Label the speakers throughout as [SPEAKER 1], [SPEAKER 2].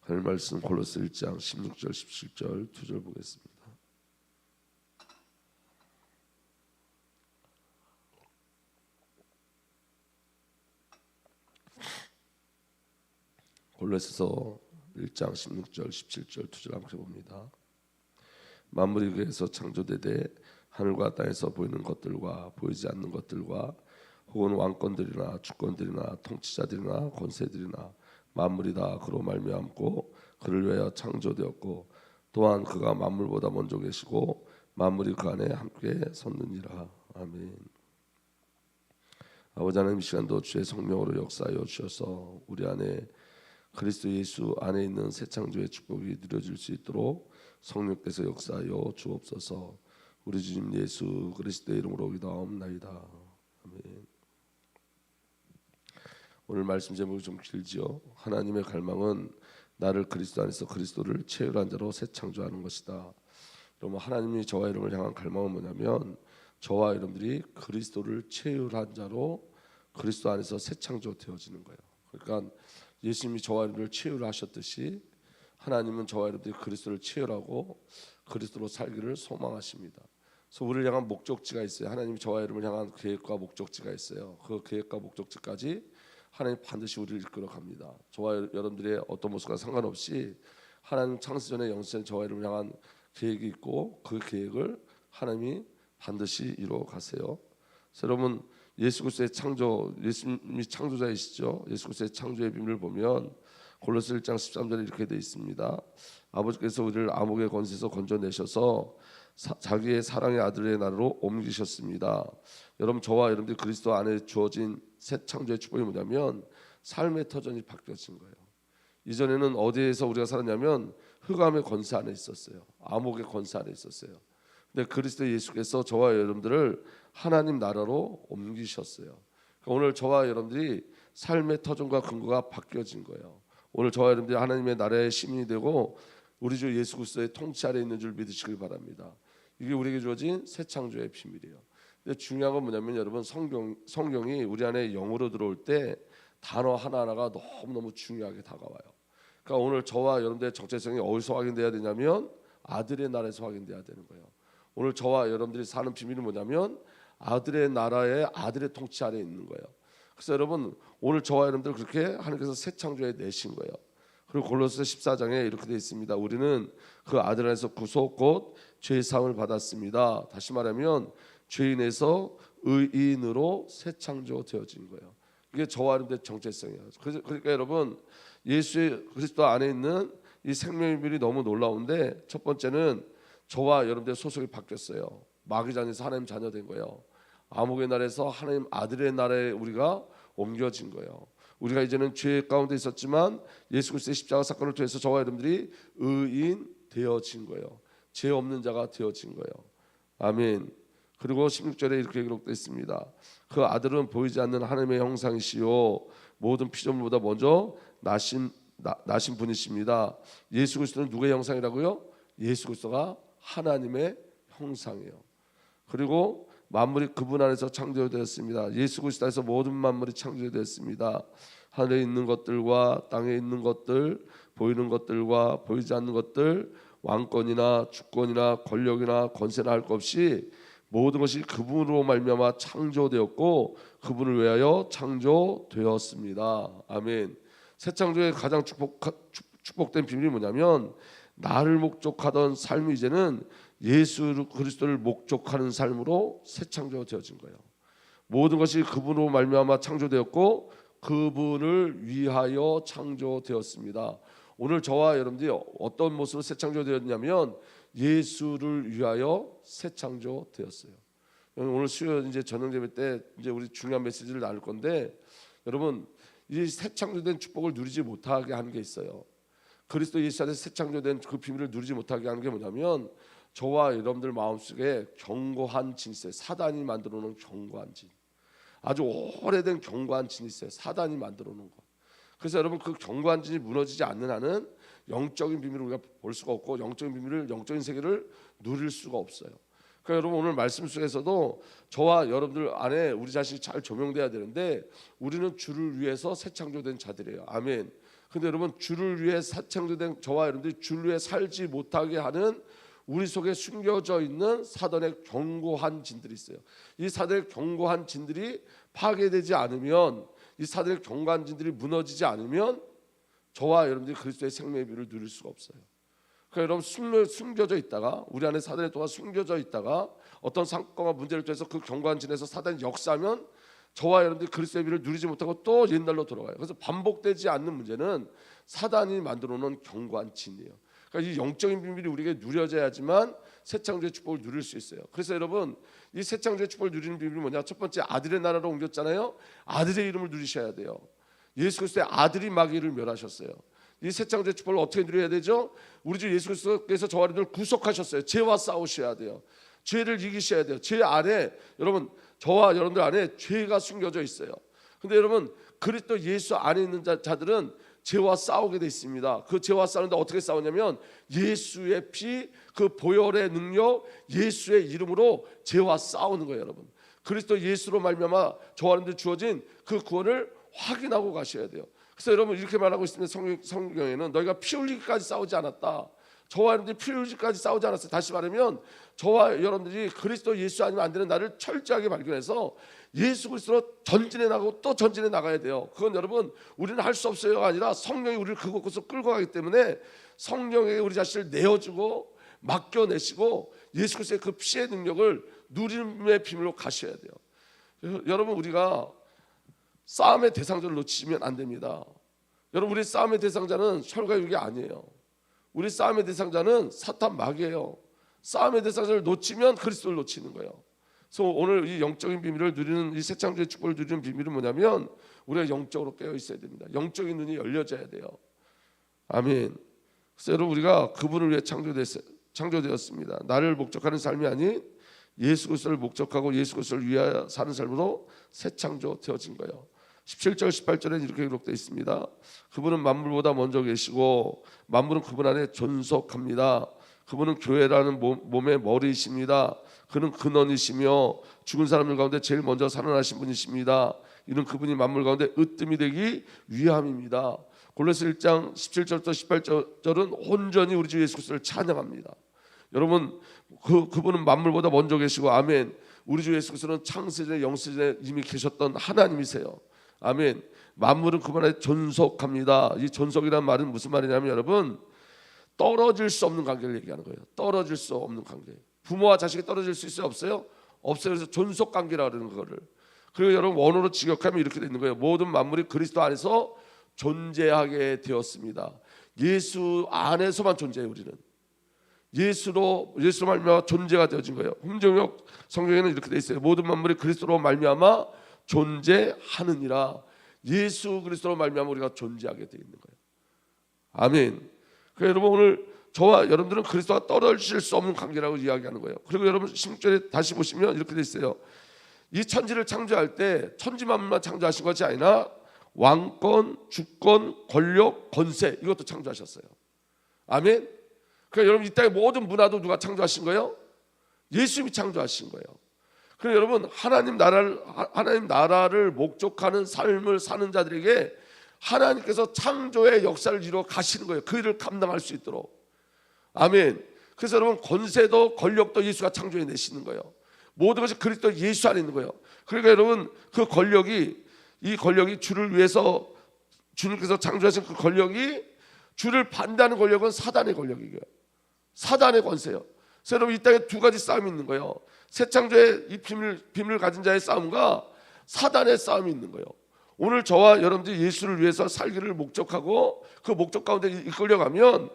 [SPEAKER 1] 하늘 말씀 골로새 1장 16절 17절 두 절 보겠습니다. 골로새서 1장 16절 17절 두 절 함께 봅니다. 만물이 그에서 창조되되 하늘과 땅에서 보이는 것들과 보이지 않는 것들과 혹은 왕권들이나 주권들이나 통치자들이나 권세들이나 만물이 다 그로 말미암고 그를 위하여 창조되었고 또한 그가 만물보다 먼저 계시고 만물이 그 안에 함께 섰느니라 아멘. 아버지 하나님 이 시간도 주의 성령으로 역사하여 주셔서 우리 안에 그리스도 예수 안에 있는 새 창조의 축복이 누려질 수 있도록 성령께서 역사하여 주옵소서. 우리 주님 예수 그리스도의 이름으로 기도하옵나이다. 아멘. 오늘 말씀 제목이 좀 길지요. 하나님의 갈망은 나를 그리스도 안에서 그리스도를 체휼한 자로 새 창조하는 것이다. 그러면 하나님이 저와 여러분을 향한 갈망은 뭐냐면 저와 여러분들이 그리스도를 체휼한 자로 그리스도 안에서 새 창조 되어지는 거예요. 그러니까 예수님이 저와 여러분을 체휼하셨듯이 하나님은 저와 여러분들이 그리스도를 체휼하고 그리스도로 살기를 소망하십니다. 그래서 우리를 향한 목적지가 있어요. 하나님이 저와 여러분을 향한 계획과 목적지가 있어요. 그 계획과 목적지까지 하나님 반드시 우리를 이끌어 갑니다. 저와 여러분들의 어떤 모습과 상관없이 하나님 창세 전에 영생 저와 여러분을 향한 계획이 있고 그 계획을 하나님이 반드시 이루어 가세요. 여러분 예수 그리스도의 창조 예수님이 창조자이시죠. 예수 그리스도의 창조의 비밀을 보면 골로새 1장 13절에 이렇게 되어 있습니다. 아버지께서 우리를 암흑의 권세에서 건져내셔서 사, 자기의 사랑의 아들의 나라로 옮기셨습니다. 여러분 저와 여러분들 그리스도 안에 주어진 새 창조의 축복이 뭐냐면 삶의 터전이 바뀌어진 거예요. 이전에는 어디에서 우리가 살았냐면 흑암의 권세 안에 있었어요. 암흑의 권세 안에 있었어요. 근데 그리스도 예수께서 저와 여러분들을 하나님 나라로 옮기셨어요. 그러니까 오늘 저와 여러분들이 삶의 터전과 근거가 바뀌어진 거예요. 오늘 저와 여러분들이 하나님의 나라의 시민이 되고 우리 주 예수 그리스도의 통치 아래 있는 줄 믿으시길 바랍니다. 이게 우리에게 주어진 새 창조의 비밀이에요. 중요한 건 뭐냐면 여러분 성경 성경이 우리 안에 영으로 들어올 때 단어 하나하나가 너무 너무 중요하게 다가와요. 그러니까 오늘 저와 여러분들의 정체성이 어디서 확인돼야 되냐면 아들의 나라에서 확인돼야 되는 거예요. 오늘 저와 여러분들이 사는 비밀은 뭐냐면 아들의 나라의 아들의 통치 아래 있는 거예요. 그래서 여러분 오늘 저와 여러분들 그렇게 하나님께서 새 창조해 내신 거예요. 그리고 골로새 14장에 이렇게 되어 있습니다. 우리는 그 아들 안에서 구속 곧 죄의 사함을 받았습니다. 다시 말하면 죄인에서 의인으로 새 창조 되어진 거예요. 이게 저와 여러분의 정체성이에요. 그러니까 여러분 예수의 그리스도 안에 있는 이 생명의 비밀이 너무 놀라운데 첫 번째는 저와 여러분들의 소속이 바뀌었어요. 마귀장에서 하나님 자녀 된 거예요. 암흑의 날에서 하나님 아들의 나라에 우리가 옮겨진 거예요. 우리가 이제는 죄 가운데 있었지만 예수 그리스도의 십자가 사건을 통해서 저와 여러분들이 의인 되어진 거예요. 죄 없는 자가 되어진 거예요. 아멘. 그리고 16절에 이렇게 기록되어 있습니다. 그 아들은 보이지 않는 하나님의 형상이시요 모든 피조물보다 먼저 나신 나, 나신 분이십니다. 예수 그리스도는 누구의 형상이라고요? 예수 그리스도가 하나님의 형상이에요. 그리고 만물이 그분 안에서 창조되었습니다. 예수 그리스도 에서 모든 만물이 창조되었습니다. 하늘에 있는 것들과 땅에 있는 것들, 보이는 것들과 보이지 않는 것들, 왕권이나 주권이나 권력이나 권세나 할 것 없이 모든 것이 그분으로 말미암아 창조되었고 그분을 위하여 창조되었습니다. 아멘. 새 창조의 가장 축복, 축복된 비밀이 뭐냐면 나를 목적하던 삶이 이제는 예수 그리스도를 목적하는 삶으로 새 창조되어진 거예요. 모든 것이 그분으로 말미암아 창조되었고 그분을 위하여 창조되었습니다. 오늘 저와 여러분들이 어떤 모습으로 새 창조되었냐면 예수를 위하여 새 창조 되었어요. 오늘 수요 이제 저녁 예배 때 이제 우리 중요한 메시지를 나눌 건데 여러분 이새 창조된 축복을 누리지 못하게 하는 게 있어요. 그리스도 예수 안에서 새 창조된 그 비밀을 누리지 못하게 하는 게 뭐냐면 저와 여러분들 마음속에 견고한 진 있어요. 사단이 만들어 놓은 견고한 진. 아주 오래된 견고한 진이 있어요. 사단이 만들어 놓은 것. 그래서 여러분 그 견고한 진이 무너지지 않는 한은 영적인 비밀을 우리가 볼 수가 없고 영적인 비밀을 영적인 세계를 누릴 수가 없어요. 그러니까 여러분 오늘 말씀 속에서도 저와 여러분들 안에 우리 자신이 잘 조명돼야 되는데 우리는 주를 위해서 새 창조된 자들이에요. 아멘. 근데 여러분 주를 위해 새 창조된 저와 여러분들이 주를 위해 살지 못하게 하는 우리 속에 숨겨져 있는 사단의 견고한 진들이 있어요. 이 사단의 견고한 진들이 파괴되지 않으면 이 사단의 견고한 진들이 무너지지 않으면 저와 여러분들이 그리스도의 생명의 비를 누릴 수가 없어요. 그러니까 여러분 숨, 숨겨져 있다가 우리 안에 사단의 또한 숨겨져 있다가 어떤 사건과 문제를 통해서 그 견고한 진에서 사단이 역사하면 저와 여러분들이 그리스도의 비를 누리지 못하고 또 옛날로 돌아가요. 그래서 반복되지 않는 문제는 사단이 만들어 놓은 견고한 진이에요. 그러니까 이 영적인 비밀이 우리에게 누려져야지만 새 창조의 축복을 누릴 수 있어요. 그래서 여러분 이 새 창조의 축복을 누리는 비밀이 뭐냐? 첫 번째 아들의 나라로 옮겼잖아요. 아들의 이름을 누리셔야 돼요. 예수 그리스도의 아들이 마귀를 멸하셨어요. 이 새 창조의 축복을 어떻게 누려야 되죠? 우리 주 예수 그리스도께서 저와 여러분을 구속하셨어요. 죄와 싸우셔야 돼요. 죄를 이기셔야 돼요. 죄 안에 여러분 저와 여러분들 안에 죄가 숨겨져 있어요. 근데 여러분 그리스도 예수 안에 있는 자, 자들은 죄와 싸우게 돼 있습니다. 그 죄와 싸우는데 어떻게 싸우냐면 예수의 피, 그 보혈의 능력, 예수의 이름으로 죄와 싸우는 거예요, 여러분. 그리스도 예수로 말미암아 저와 여러분들 주어진 그 구원을 확인하고 가셔야 돼요. 그래서 여러분 이렇게 말하고 있습니다. 성경, 성경에는 너희가 피 흘리기까지 싸우지 않았다. 저와 여러분들이 피 흘리기까지 싸우지 않았어요. 다시 말하면 저와 여러분들이 그리스도 예수 아니면 안 되는 나를 철저하게 발견해서 예수 그리스도로 전진해 나가고 또 전진해 나가야 돼요. 그건 여러분 우리는 할 수 없어요가 아니라 성령이 우리를 그곳으로 끌고 가기 때문에 성령에게 우리 자신을 내어주고 맡겨내시고 예수 그리스도의 그 피의 능력을 누림의 비밀로 가셔야 돼요. 여- 여러분 우리가 싸움의 대상자를 놓치면 안 됩니다. 여러분 우리 싸움의 대상자는 혈과 육이 아니에요. 우리 싸움의 대상자는 사탄 마귀예요. 싸움의 대상자를 놓치면 그리스도를 놓치는 거예요. 그래서 오늘 이 영적인 비밀을 누리는 이 새창조의 축복을 누리는 비밀은 뭐냐면 우리가 영적으로 깨어 있어야 됩니다. 영적인 눈이 열려져야 돼요. 아멘. 그래서 여러분 우리가 그분을 위해 창조됐, 창조되었습니다. 나를 목적하는 삶이 아닌 예수 그리스도를 목적하고 예수 그리스도를 위하여 사는 삶으로 새 창조 되어진 거예요. 17절 18절에 이렇게 기록되어 있습니다. 그분은 만물보다 먼저 계시고 만물은 그분 안에 존속합니다. 그분은 교회라는 몸, 몸의 머리이십니다. 그는 근원이시며 죽은 사람들 가운데 제일 먼저 살아나신 분이십니다. 이는 그분이 만물 가운데 으뜸이 되기 위함입니다. 골로새 1장 17절부터 18절은 온전히 우리 주 예수 그리스도를 찬양합니다. 여러분 그 그분은 만물보다 먼저 계시고 아멘. 우리 주 예수 그리스도는 창세전에 영세전에 이미 계셨던 하나님이세요. 아멘. 만물은 그분 안에 존속합니다. 이 존속이란 말은 무슨 말이냐면 여러분 떨어질 수 없는 관계를 얘기하는 거예요. 떨어질 수 없는 관계. 부모와 자식이 떨어질 수 있어요? 없어요? 없어요. 그래서 존속 관계라 그러는 거를. 그리고 여러분 원어로 직역하면 이렇게 되는 거예요. 모든 만물이 그리스도 안에서 존재하게 되었습니다. 예수 안에서만 존재해요, 우리는. 예수로 예수로 말미암아 존재가 되어진 거예요. 홍정역 성경에는 이렇게 돼 있어요. 모든 만물이 그리스도로 말미암아 존재하느니라. 예수 그리스도로 말미암아 우리가 존재하게 되어 있는 거예요. 아멘. 그러니까 여러분 오늘 저와 여러분들은 그리스도와 떨어질 수 없는 관계라고 이야기하는 거예요. 그리고 여러분 16절에 다시 보시면 이렇게 돼 있어요. 이 천지를 창조할 때 천지만물만 창조하신 것이 아니라 왕권, 주권, 권력, 권세 이것도 창조하셨어요. 아멘. 그러니까 여러분 이 땅의 모든 문화도 누가 창조하신 거예요? 예수님이 창조하신 거예요. 그래서 여러분 하나님 나라를 하- 하나님 나라를 목적하는 삶을 사는 자들에게 하나님께서 창조의 역사를 이루어 가시는 거예요. 그 일을 감당할 수 있도록. 아멘. 그래서 여러분 권세도 권력도 예수가 창조해 내시는 거예요. 모든 것이 그리스도 예수 안에 있는 거예요. 그러니까 여러분 그 권력이 이 권력이 주를 위해서 주님께서 창조하신 그 권력이 주를 반대하는 권력은 사단의 권력이에요. 사단의 권세요. 여러분 이 땅에 두 가지 싸움이 있는 거예요. 새 창조의 이 비밀 비밀을 가진 자의 싸움과 사단의 싸움이 있는 거예요. 오늘 저와 여러분들이 예수를 위해서 살기를 목적하고 그 목적 가운데 이끌려가면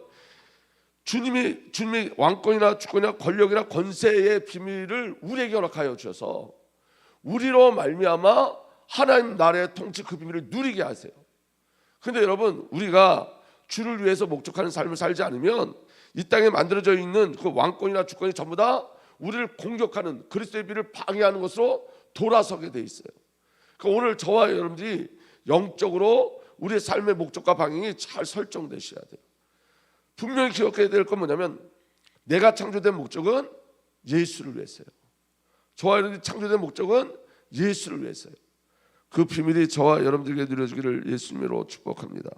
[SPEAKER 1] 주님이 주님이 왕권이나 주권이나 권력이나 권세의 비밀을 우리에게 허락하여 주셔서 우리로 말미암아 하나님 나라의 통치 그 비밀을 누리게 하세요. 근데 여러분 우리가 주를 위해서 목적하는 삶을 살지 않으면 이 땅에 만들어져 있는 그 왕권이나 주권이 전부 다 우리를 공격하는 그리스도의 비를 방해하는 것으로 돌아서게 돼 있어요. 그러니까 오늘 저와 여러분들이 영적으로 우리의 삶의 목적과 방향이 잘 설정되셔야 돼요. 분명히 기억해야 될 건 뭐냐면 내가 창조된 목적은 예수를 위해서요. 저와 여러분이 창조된 목적은 예수를 위해서요. 그 비밀이 저와 여러분들에게 누려지기를 예수님으로 축복합니다.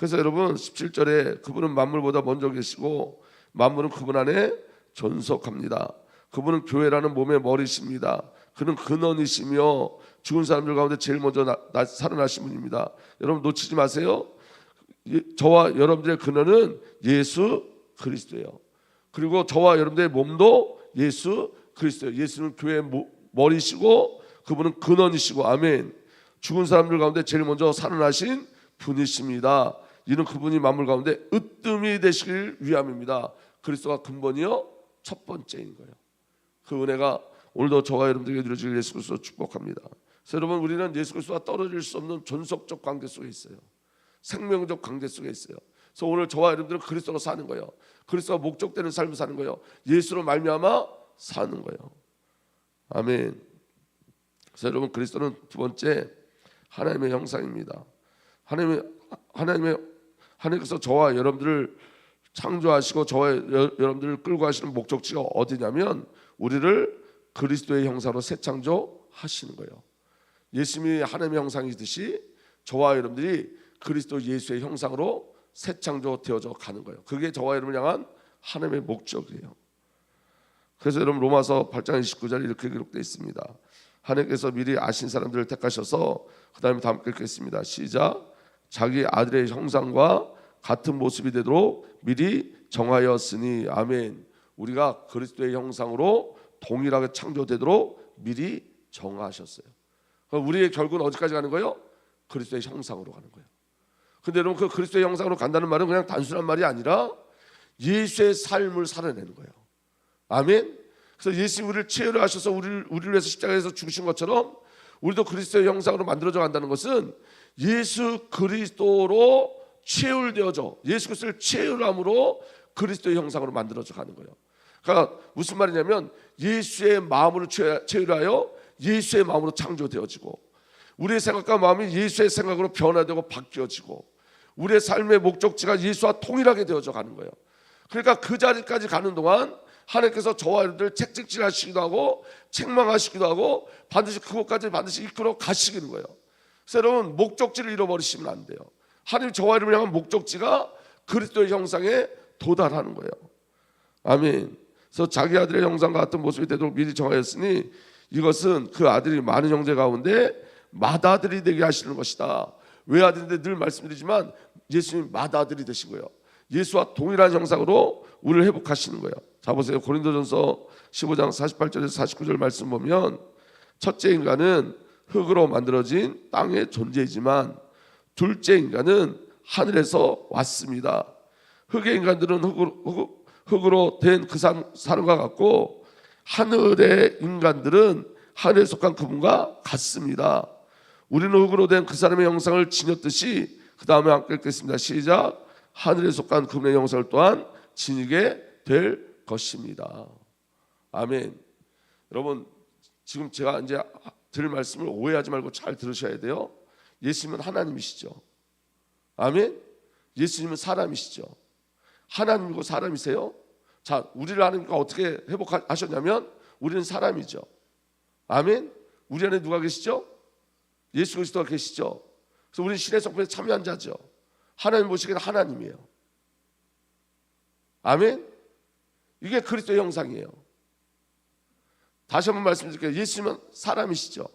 [SPEAKER 1] 그래서 여러분 17절에 그분은 만물보다 먼저 계시고 만물은 그분 안에 존속합니다. 그분은 교회라는 몸의 머리십니다. 그는 근원이시며 죽은 사람들 가운데 제일 먼저 나, 나, 살아나신 분입니다. 여러분 놓치지 마세요. 예, 저와 여러분들의 근원은 예수 그리스도예요. 그리고 저와 여러분들의 몸도 예수 그리스도예요. 예수는 교회의 모, 머리시고 그분은 근원이시고 아멘. 죽은 사람들 가운데 제일 먼저 살아나신 분이십니다. 이는 그분이 만물 가운데 으뜸이 되시길 위함입니다. 그리스도가 근본이요 첫 번째인 거예요. 그 은혜가 오늘도 저와 여러분들에게 누려지길 예수 그리스도 축복합니다. 여러분 우리는 예수 그리스도와 떨어질 수 없는 존속적 관계 속에 있어요. 생명적 관계 속에 있어요. 그래서 오늘 저와 여러분들은 그리스도로 사는 거예요. 그리스도가 목적되는 삶을 사는 거예요. 예수로 말미암아 사는 거예요. 아멘. 그래서 여러분 그리스도는 두 번째 하나님의 형상입니다. 하나님의 하나님의 하나님께서 저와 여러분들을 창조하시고 저와 여, 여러분들을 끌고 가시는 목적지가 어디냐면 우리를 그리스도의 형상으로 새 창조하시는 거예요. 예수님이 하나님의 형상이듯이 저와 여러분들이 그리스도 예수의 형상으로 새 창조 되어져 가는 거예요. 그게 저와 여러분을 향한 하나님의 목적이에요. 그래서 여러분 로마서 8장 29절 이렇게 기록되어 있습니다. 하나님께서 미리 아신 사람들을 택하셔서 그 다음에 다 함께 읽겠습니다. 시작. 자기 아들의 형상과 같은 모습이 되도록 미리 정하였으니 아멘. 우리가 그리스도의 형상으로 동일하게 창조되도록 미리 정하셨어요. 우리의 결국은 어디까지 가는 거예요? 그리스도의 형상으로 가는 거예요. 근데 여러분 그 그리스도의 형상으로 간다는 말은 그냥 단순한 말이 아니라 예수의 삶을 살아내는 거예요. 아멘. 그래서 예수 우리를 치유를 하셔서 우리를 우리를 위해서 십자가에서 죽으신 것처럼 우리도 그리스도의 형상으로 만들어져 간다는 것은 예수 그리스도로 체울되어져 예수 그리스도를 체울함으로 그리스도의 형상으로 만들어져 가는 거예요. 그러니까 무슨 말이냐면 예수의 마음으로 체울하여 예수의 마음으로 창조되어지고 우리의 생각과 마음이 예수의 생각으로 변화되고 바뀌어지고 우리의 삶의 목적지가 예수와 통일하게 되어져 가는 거예요. 그러니까 그 자리까지 가는 동안 하나님께서 저와 여러분들 책찍질 하시기도 하고 책망하시기도 하고 반드시 그곳까지 반드시 이끌어 가시는 거예요. 여러분 목적지를 잃어버리시면 안 돼요. 하나님 저와 여러분을 향한 목적지가 그리스도의 형상에 도달하는 거예요. 아멘. 그래서 자기 아들의 형상과 같은 모습이 되도록 미리 정하였으니 이것은 그 아들이 많은 형제 가운데 맏아들이 되게 하시는 것이다. 외아들인데 늘 말씀드리지만 예수님 맏아들이 거예요. 예수와 동일한 형상으로 우리를 회복하시는 거예요. 자 보세요. 고린도전서 15장 48절에서 49절 말씀 보면 첫째 인간은 흙으로 만들어진 땅의 존재이지만 둘째 인간은 하늘에서 왔습니다. 흙의 인간들은 흙으로, 흙으로 된 그 사람과 같고 하늘의 인간들은 하늘에 속한 그분과 같습니다. 우리는 흙으로 된 그 사람의 형상을 지녔듯이 그 다음에 함께 읽겠습니다. 시작. 하늘에 속한 그분의 형상을 또한 지니게 될 것입니다. 아멘. 여러분 지금 제가 이제 들을 말씀을 오해하지 말고 잘 들으셔야 돼요. 예수님은 하나님이시죠. 아멘. 예수님은 사람이시죠. 하나님이고 사람이세요. 자, 우리를 하나님과 어떻게 회복하셨냐면 우리는 사람이죠. 아멘. 우리 안에 누가 계시죠? 예수 그리스도가 계시죠. 그래서 우리는 신의 성품에 참여한 자죠. 하나님 보시기에는 하나님이에요. 아멘. 이게 그리스도의 형상이에요. 다시 한번 말씀드릴게요. 예수님은 사람이시죠.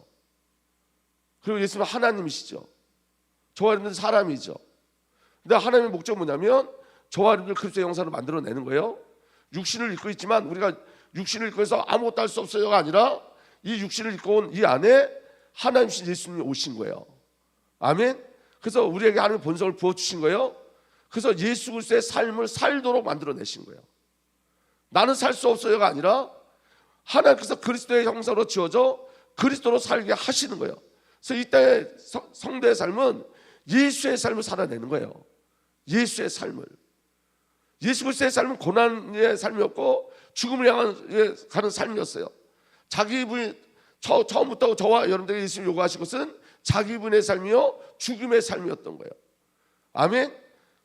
[SPEAKER 1] 그리고 예수님은 하나님이시죠. 저와 여러분들 사람이죠. 근데 하나님의 목적은 뭐냐면 저와 여러분들 그리스도의 형상을 만들어내는 거예요. 육신을 입고 있지만 우리가 육신을 입고 해서 아무것도 할 수 없어요가 아니라 이 육신을 입고 온 이 안에 하나님신 예수님이 오신 거예요. 아멘. 그래서 우리에게 하나님 본성을 부어 주신 거예요. 그래서 예수 그리스도의 삶을 살도록 만들어 내신 거예요. 나는 살 수 없어요가 아니라 하나님께서 그리스도의 형상으로 지어져 그리스도로 살게 하시는 거예요. 그래서 이때 성대의 삶은 예수의 삶을 살아내는 거예요. 예수의 삶을. 예수 그리스도의 삶은 고난의 삶이었고 죽음을 향한 가는 삶이었어요. 자기 분이 처음부터 저와 여러분들에게 예수님 요구하신 것은 자기 분의 삶이요 죽음의 삶이었던 거예요. 아멘.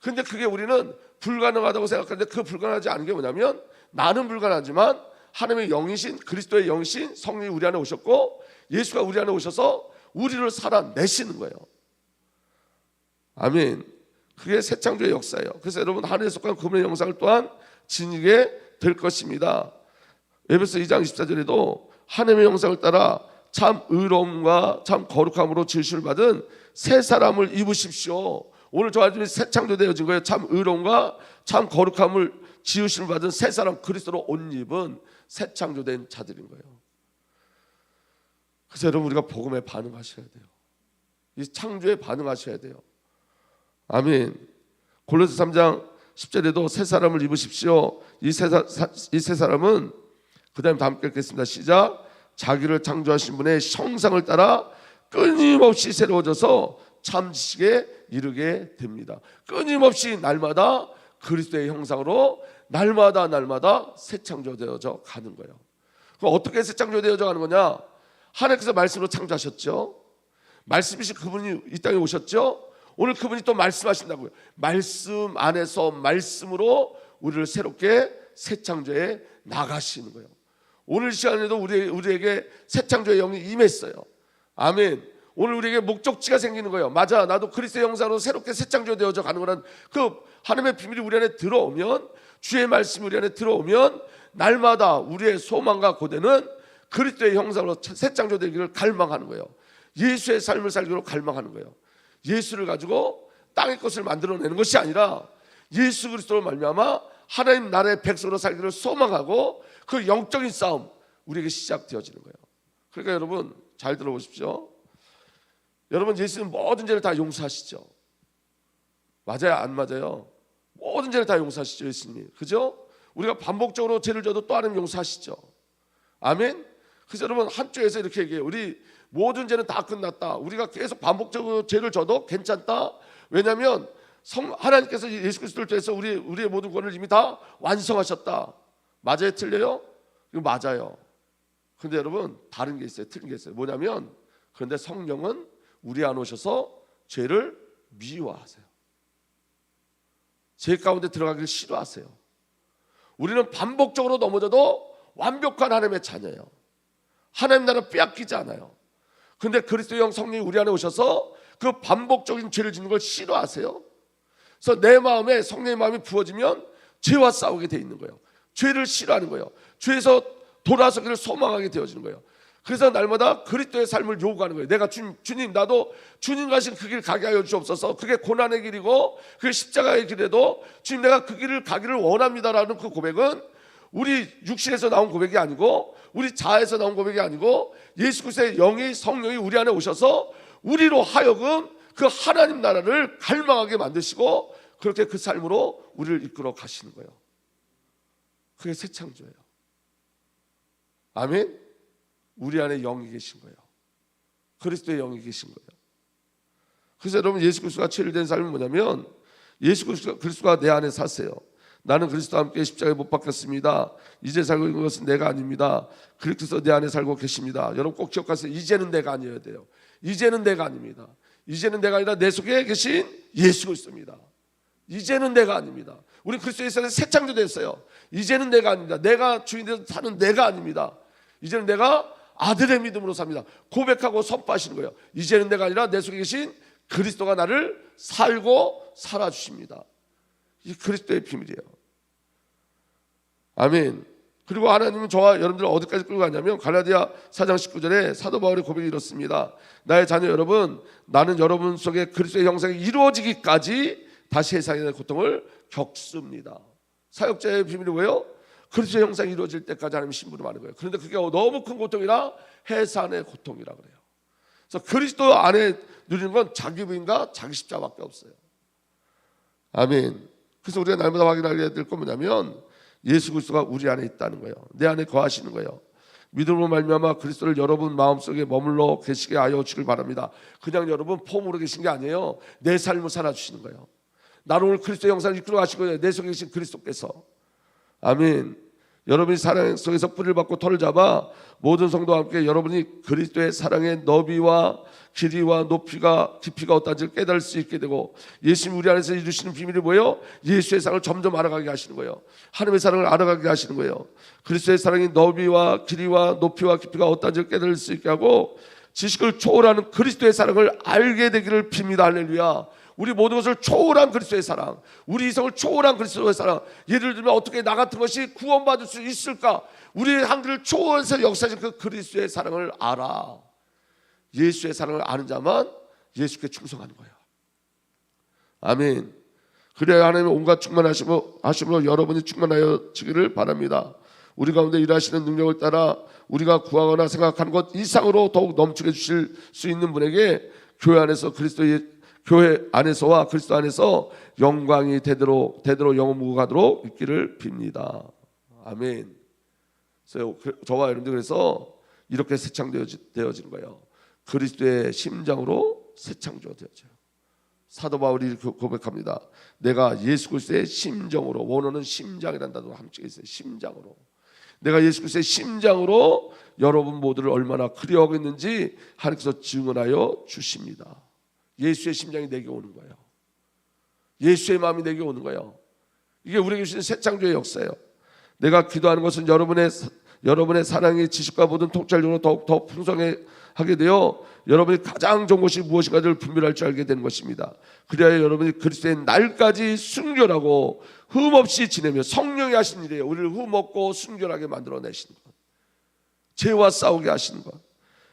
[SPEAKER 1] 근데 그게 우리는 불가능하다고 생각하는데 그 불가능하지 않은 게 뭐냐면 나는 불가능하지만 하나님의 영이신 그리스도의 영이신 성령이 우리 안에 오셨고 예수가 우리 안에 오셔서 우리를 살아내시는 거예요. 아멘. 그게 새 창조의 역사예요. 그래서 여러분 하늘에 속한 그분의 영상을 또한 지니게 될 것입니다. 에베소 2장 24절에도 하나님의 영상을 따라 참 의로움과 참 거룩함으로 지으심을 받은 새 사람을 입으십시오. 오늘 저와 주님 새 창조되어진 거예요. 참 의로움과 참 거룩함을 지으심을 받은 새 사람 그리스도로 옷 입은 새 창조된 자들인 거예요. 그래서 여러분 우리가 복음에 반응하셔야 돼요. 이 창조에 반응하셔야 돼요. 아멘. 골로새 3장 10절에도 새 사람을 입으십시오. 이새 사람은 그다음 다 함께 읽겠습니다. 시작. 자기를 창조하신 분의 형상을 따라 끊임없이 새로워져서 참 지식에 이르게 됩니다. 끊임없이 날마다 그리스도의 형상으로 날마다 날마다 새 창조되어져 가는 거예요. 그럼 어떻게 새 창조되어져 가는 거냐? 하나님께서 말씀으로 창조하셨죠. 말씀이신 그분이 이 땅에 오셨죠. 오늘 그분이 또 말씀하신다고요. 말씀 안에서 말씀으로 우리를 새롭게 새 창조에 나가시는 거예요. 오늘 시간에도 우리 우리에게 새 창조의 영이 임했어요. 아멘. 오늘 우리에게 목적지가 생기는 거예요. 맞아. 나도 그리스도의 형상으로 새롭게 새 창조 되어져 가는 거란 그 하나님의 비밀이 우리 안에 들어오면 주의 말씀이 우리 안에 들어오면 날마다 우리의 소망과 고대는 그리스도의 형상으로 새 창조 되기를 갈망하는 거예요. 예수의 삶을 살기로 갈망하는 거예요. 예수를 가지고 땅의 것을 만들어내는 것이 아니라 예수 그리스도로 말미암아 하나님 나라의 백성으로 살기를 소망하고 그 영적인 싸움 우리에게 시작되어지는 거예요. 그러니까 여러분 잘 들어보십시오. 여러분 예수는 모든 죄를 다 용서하시죠. 맞아요, 안 맞아요? 모든 죄를 다 용서하시죠, 예수님이. 그죠? 우리가 반복적으로 죄를 져도 또 하나님 용서하시죠. 아멘. 그래서 여러분 한쪽에서 이렇게 얘기해요. 우리 모든 죄는 다 끝났다. 우리가 계속 반복적으로 죄를 져도 괜찮다. 왜냐하면 성, 하나님께서 예수 그리스도를 통해서 우리 우리의 모든 권을 이미 다 완성하셨다. 맞아요, 틀려요? 이거 맞아요. 근데 여러분 다른 게 있어요. 틀린 게 있어요. 뭐냐면 그런데 성령은 우리 안 오셔서 죄를 미워하세요. 죄 가운데 들어가기를 싫어하세요. 우리는 반복적으로 넘어져도 완벽한 하나님의 자녀예요. 하나님 나라 빼앗기지 않아요. 근데 그리스도 영 성령이 우리 안에 오셔서 그 반복적인 죄를 짓는 걸 싫어하세요. 그래서 내 마음에 성령의 마음이 부어지면 죄와 싸우게 돼 있는 거예요. 죄를 싫어하는 거예요. 죄에서 돌아서기를 소망하게 되어지는 거예요. 그래서 날마다 그리스도의 삶을 요구하는 거예요. 내가 주, 주님 나도 주님 가신 그 길 가게 하여 주옵소서. 그게 고난의 길이고 그게 십자가의 길에도 주님 내가 그 길을 가기를 원합니다라는 그 고백은 우리 육신에서 나온 고백이 아니고 우리 자에서 나온 고백이 아니고 예수 그리스도의 영이 성령이 우리 안에 오셔서 우리로 하여금 그 하나님 나라를 갈망하게 만드시고 그렇게 그 삶으로 우리를 이끌어 가시는 거예요. 그게 새 창조예요. 아멘. 우리 안에 영이 계신 거예요. 그리스도의 영이 계신 거예요. 그래서 여러분 예수 그리스도가 체질된 삶은 뭐냐면 예수 그리스도가, 내 안에 사세요. 나는 그리스도와 함께 십자가에 못 박혔습니다. 이제 살고 있는 것은 내가 아닙니다. 그리스도 내 안에 살고 계십니다. 여러분 꼭 기억하세요. 이제는 내가 아니어야 돼요. 이제는 내가 아닙니다. 이제는 내가 아니라 내 속에 계신 예수 그리스도입니다. 이제는 내가 아닙니다. 우리 그리스도에서 새 창조됐어요. 이제는 내가 아닙니다. 내가 주인에서 사는 내가 아닙니다. 이제는 내가 아들의 믿음으로 삽니다. 고백하고 선포하시는 거예요. 이제는 내가 아니라 내 속에 계신 그리스도가 나를 살고 살아 주십니다. 이 그리스도의 비밀이에요. 아멘. 그리고 하나님은 저와 여러분들 을 어디까지 끌고 가냐면 갈라디아 4장 19절에 사도 바울의 고백이 이렇습니다. 나의 자녀 여러분, 나는 여러분 속에 그리스도의 형상이 이루어지기까지 다시 세상의 고통을 겪습니다. 사역자의 비밀이 뭐예요? 그리스도의 형상이 이루어질 때까지 하나님 신부를 하는 거예요. 그런데 그게 너무 큰 고통이라 해산의 고통이라 그래요. 그래서 그리스도 안에 누리는 건 자기 부인과 자기 십자밖에 없어요. 아멘. 그래서 우리가 날마다 확인하게 될건 뭐냐면 예수 그리스도가 우리 안에 있다는 거예요. 내 안에 거하시는 거예요. 믿음으로 말미암아 그리스도를 여러분 마음속에 머물러 계시게 하여 주길 바랍니다. 그냥 여러분 폼으로 계신 게 아니에요. 내 삶을 살아 주시는 거예요. 나를 오늘 그리스도 영상을 이끌어 가시고 내 속에 계신 그리스도께서 아멘. 여러분이 사랑 속에서 뿌리를 받고 털을 잡아 모든 성도와 함께 여러분이 그리스도의 사랑의 너비와 길이와 높이가 깊이가 어떤지를 깨달을 수 있게 되고 예수님 우리 안에서 이루시는 비밀이 뭐예요? 예수의 사랑을 점점 알아가게 하시는 거예요. 하나님의 사랑을 알아가게 하시는 거예요. 그리스도의 사랑의 너비와 길이와 높이와 깊이가 어떤지를 깨달을 수 있게 하고 지식을 초월하는 그리스도의 사랑을 알게 되기를 빕니다. 할렐루야. 우리 모든 것을 초월한 그리스도의 사랑, 우리 이성을 초월한 그리스도의 사랑. 예를 들면 어떻게 나 같은 것이 구원받을 수 있을까? 우리의 한계를 초월해서 역사하신 그 그리스도의 사랑을 알아. 예수의 사랑을 아는 자만 예수께 충성하는 거예요. 아멘. 그래야 하나님의 온갖 충만하심으로 하심으로 여러분이 충만하여지기를 바랍니다. 우리 가운데 일하시는 능력을 따라 우리가 구하거나 생각하는 것 이상으로 더욱 넘치게 주실 수 있는 분에게 교회 안에서 그리스도의 교회 안에서와 그리스도 안에서 영광이 되도록 되도록 영원무가도록 있기를 빕니다. 아멘. 그래서 그- 저와 여러분들 그래서 이렇게 새창되어지는 거예요. 그리스도의 심장으로 새 창조가 되어져요. 사도 바울이 고백합니다. 내가 예수 그리스도의 심정으로 원어는 심장이라는 단어가 함께 있어요. 심장으로. 내가 예수 그리스도의 심장으로 여러분 모두를 얼마나 그리워하고 있는지 하나님께서 증언하여 주십니다. 예수의 심장이 내게 오는 거예요. 예수의 마음이 내게 오는 거예요. 이게 우리에게 주신 새 창조의 역사예요. 내가 기도하는 것은 여러분의 사- 여러분의 사랑의 지식과 모든 통찰력으로 더욱 더 풍성하게 되어 여러분이 가장 좋은 것이 무엇인가를 분별할 줄 알게 되는 것입니다. 그래야 여러분이 그리스도의 날까지 순결하고 흠 없이 지내며 성령이 하신 일이에요. 우리를 흠 없고 순결하게 만들어 내시는 것. 죄와 싸우게 하시는 것.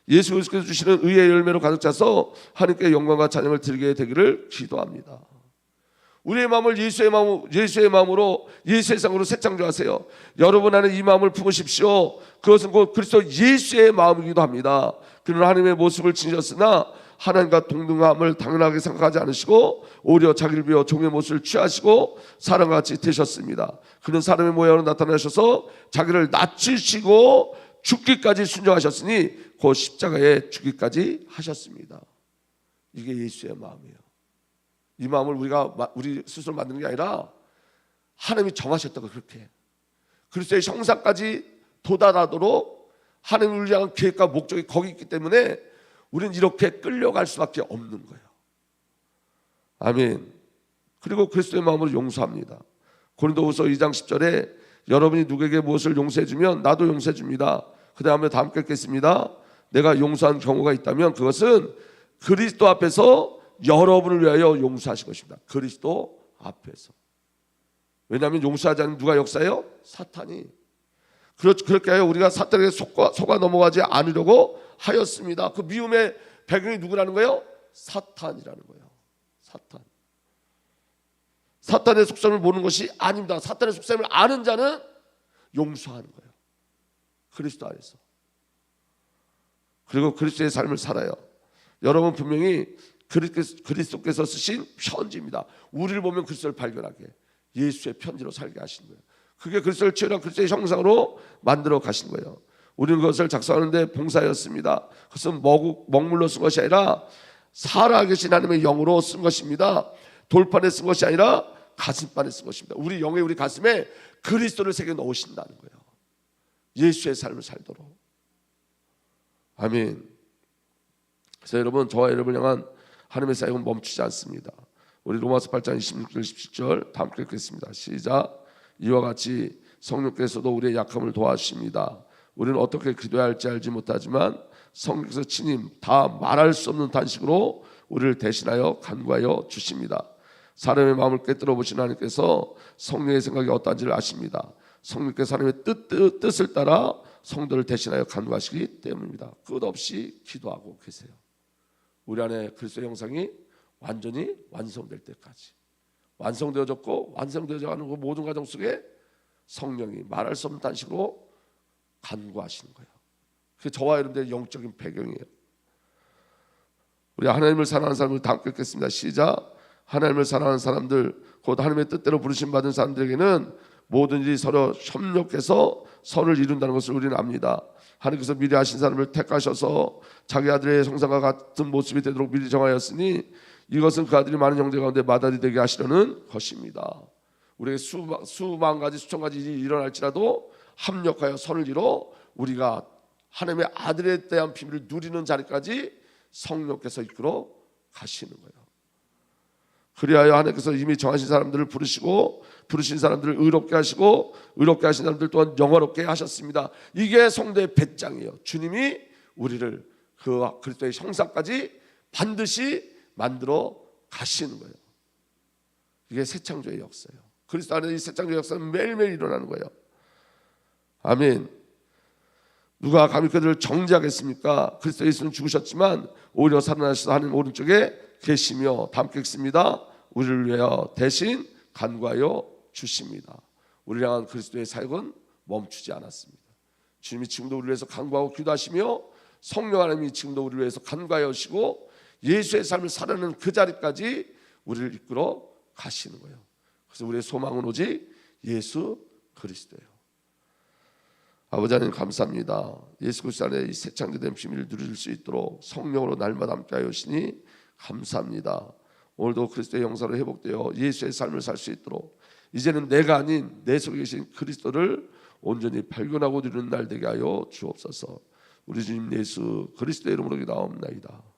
[SPEAKER 1] 예수 그리스도께서 주시는 의의 열매로 가득 차서 하나님께 영광과 찬양을 드리게 되기를 기도합니다. 우리의 마음을 예수의 마음 예수의 마음으로 예수의 상으로 새 창조하세요. 여러분 안에 이 마음을 품으십시오. 그것은 곧 그리스도 예수의 마음이기도 합니다. 그는 하나님의 모습을 지니셨으나 하나님과 동등함을 당연하게 생각하지 않으시고 오히려 자기를 비워 종의 모습을 취하시고 사람과 같이 되셨습니다. 그는 사람의 모양으로 나타나셔서 자기를 낮추시고 죽기까지 순종하셨으니 곧 십자가에 죽기까지 하셨습니다. 이게 예수의 마음이에요. 이 마음을 우리가 마- 우리 스스로 만드는 게 아니라 하나님이 정하셨다고 그렇게 그리스도의 형상까지 도달하도록 하나님을 향한 계획과 목적이 거기 있기 때문에 우리는 이렇게 끌려갈 수밖에 없는 거예요. 아멘. 그리고 그리스도의 마음으로 용서합니다. 고린도후서 2장 10절에 여러분이 누구에게 무엇을 용서해 주면 나도 용서해 줍니다. 그다음에 다 함께 읽겠습니다. 내가 용서한 경우가 있다면 그것은 그리스도 앞에서 여러분을 위하여 용서하신 것입니다. 그리스도 앞에서. 왜냐하면 용서하지 않으면 누가 역사해요? 사탄이. 그렇, 그렇게 하여 우리가 사탄에게 속아, 속아 넘어가지 않으려고 하였습니다. 그 미움의 배경이 누구라는 거예요? 사탄이라는 거예요. 사탄. 사탄의 속셈을 모르는 것이 아닙니다. 사탄의 속셈을 아는 자는 용서하는 거예요. 그리스도 안에서. 그리고 그리스도의 삶을 살아요. 여러분 분명히 그리스- 그리스도께서 쓰신 편지입니다. 우리를 보면 그리스도를 발견하게 예수의 편지로 살게 하신 거예요. 그게 그리스도를 치열한 그리스도의 형상으로 만들어 가신 거예요. 우리는 그것을 작성하는데 봉사였습니다. 그것은 먹, 먹물로 쓴 것이 아니라 살아계신 하나님의 영으로 쓴 것입니다. 돌판에 쓴 것이 아니라 가슴판에 쓴 것입니다. 우리 영에 우리 가슴에 그리스도를 새겨 넣으신다는 거예요. 예수의 삶을 살도록. 아멘. 그래서 여러분 저와 여러분을 향한 하나님의 사역은 멈추지 않습니다. 우리 로마서 8장 26절 17절 다 함께 읽겠습니다. 시작. 이와 같이 성령께서도 우리의 약함을 도와주십니다. 우리는 어떻게 기도해야 할지 알지 못하지만 성령께서 친히 다 말할 수 없는 단식으로 우리를 대신하여 간구하여 주십니다. 사람의 마음을 꿰뚫어 보신 하나님께서 성령의 생각이 어떠한지를 아십니다. 성령께서 하나님의 뜻, 뜻, 뜻을 따라 성도를 대신하여 간구하시기 때문입니다. 끝없이 기도하고 계세요. 우리 안에 그리스도 형상이 완전히 완성될 때까지 완성되어졌고 완성되어져 가는 그 모든 과정 속에 성령이 말할 수 없는 단식으로 간구하시는 거예요. 그게 저와 여러분들의 영적인 배경이에요. 우리 하나님을 사랑하는 사람을 다 함께 읽겠습니다. 시작. 하나님을 사랑하는 사람들, 곧 하나님의 뜻대로 부르심 받은 사람들에게는 일이 서로 협력해서 선을 이룬다는 것을 우리는 압니다. 하나님께서 미리 하신 사람을 택하셔서 자기 아들의 성상과 같은 모습이 되도록 미리 정하였으니 이것은 그 아들이 많은 형제 가운데 마다리 되게 하시려는 것입니다. 우리에게 수만, 수만 가지 수천 가지 일이 일어날지라도 합력하여 선을 이뤄 우리가 하나님의 아들에 대한 비밀을 누리는 자리까지 성령께서 이끌어 가시는 거예요. 그리하여 하나님께서 이미 정하신 사람들을 부르시고 부르신 사람들을 의롭게 하시고 의롭게 하신 사람들 또한 영화롭게 하셨습니다. 이게 성도의 배짱이에요. 주님이 우리를 그 그리스도의 형상까지 반드시 만들어 가시는 거예요. 이게 새 창조의 역사예요. 그리스도 안에 이새 창조의 역사는 매일매일 일어나는 거예요. 아멘. 누가 감히 그들을 정죄하겠습니까? 그리스도 예수는 죽으셨지만 오히려 살아나셔서 하나님 오른쪽에 계시며 담게 있습니다. 우리를 위하여 대신 간과하여 주십니다. 우리를 향한 그리스도의 사역은 멈추지 않았습니다. 주님이 지금도 우리를 위해서 간구하고 기도하시며 성령 하나님이 지금도 우리를 위해서 간구하여 오시고 예수의 삶을 살아내는 그 자리까지 우리를 이끌어 가시는 거예요. 그래서 우리의 소망은 오직 예수 그리스도예요. 아버지 하나님 감사합니다. 예수 그리스도 안에 이 새 창조된 비밀을 누릴 수 있도록 성령으로 날마다 함께하여 오시니 감사합니다. 오늘도 그리스도의 영사로 회복되어 예수의 삶을 살 수 있도록 이제는 내가 아닌 내 속에 계신 그리스도를 온전히 발견하고 누리는 날 되게 하여 주옵소서. 우리 주님 예수 그리스도의 이름으로 기도하옵나이다. 아멘.